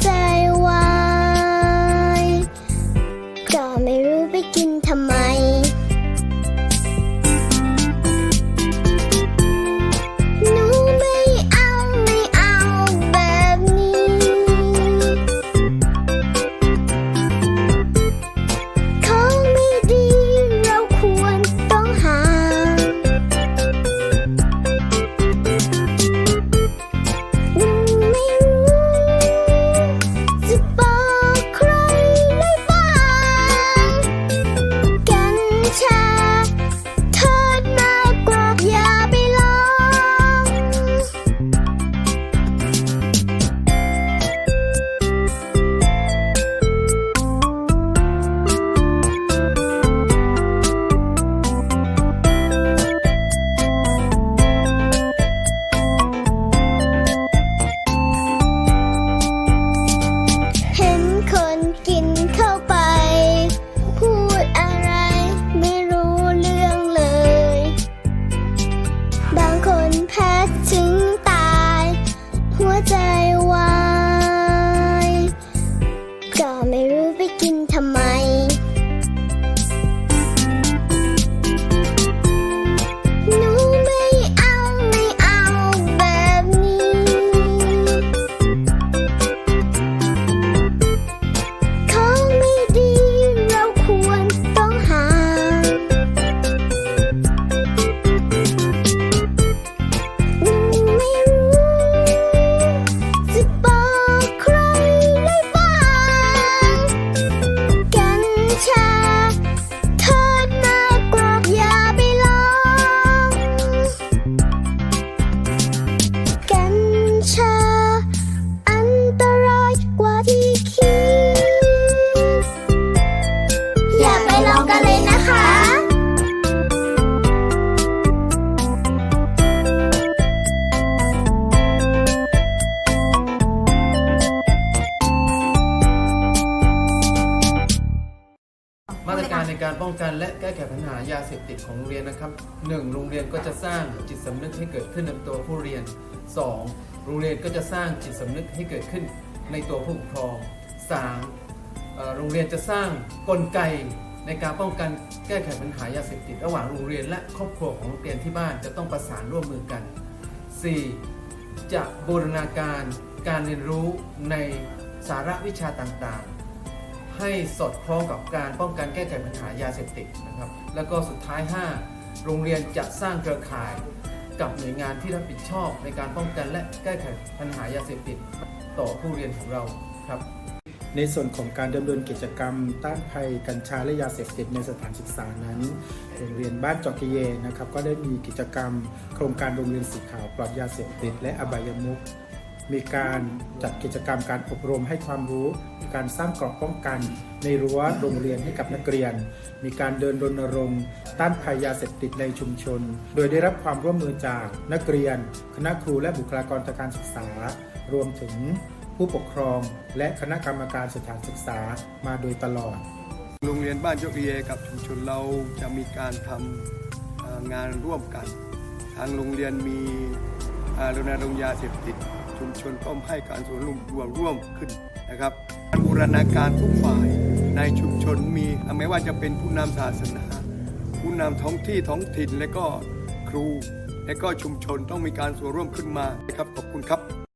better. I want. มาตรการในการป้องกันและแก้ไขปัญหายาเสพติดของโรงเรียนนะครับ 1. โรงเรียนก็จะสร้างจิตสำนึกให้เกิดขึ้นในตัวผู้เรียน 2. โรงเรียนก็จะสร้างจิตสำนึกให้เกิดขึ้นในตัวผู้ปกครอง 3. โรงเรียนจะสร้างกลไกในการป้องกันแก้ไขปัญหายาเสพติดระหว่างโรงเรียน และครอบครัวของนักเรียนที่บ้านจะต้องประสานร่วมมือกัน 4. จะบูรณาการการเรียนรู้ในสาระวิชาต่างๆ ให้สอดคล้องกับการป้องกันแก้ไขปัญหายาเสพติดนะครับ แล้วก็สุดท้าย 5 โรงเรียนจะสร้างเครือข่ายกับหน่วยงานที่รับผิดชอบในการป้องกันและแก้ไขปัญหายาเสพติดต่อผู้เรียนของเราครับ ในส่วนของการดำเนินกิจกรรมต้านภัยกัญชาและยาเสพติดในสถานศึกษานั้น โรงเรียนบ้านจอกเยนะครับ ก็ได้มีกิจกรรม โครงการโรงเรียนสีขาวปลอดยาเสพติดและอบายมุข มีการจัดกิจกรรมการอบรมให้ความรู้ มีการสร้างเกราะป้องกัน ในรั้วโรงเรียนให้กับนักเรียน มีการเดินรณรงค์ต้านภัยยาเสพติดในชุมชน โดยได้รับความร่วมมือจากนักเรียน คณะครูและบุคลากรทางการศึกษา รวมถึงผู้ปกครอง และคณะกรรมการสถานศึกษามาโดยตลอด โรงเรียนบ้านเจ้าเอกับชุมชนเราจะมีการทำงานร่วมกัน ทางโรงเรียนมีรณรงค์ยาเสพติด ชุมชนก็ให้การส่วนร่วมร่วมขึ้นนะครับการบูรณาการทุกฝ่ายในชุมชนมีไม่ว่าจะเป็นผู้นำศาสนา ผู้นำท้องที่ท้องถิ่นและก็ครู และก็ชุมชนต้องมีการส่วนร่วมขึ้นมานะครับขอบคุณครับ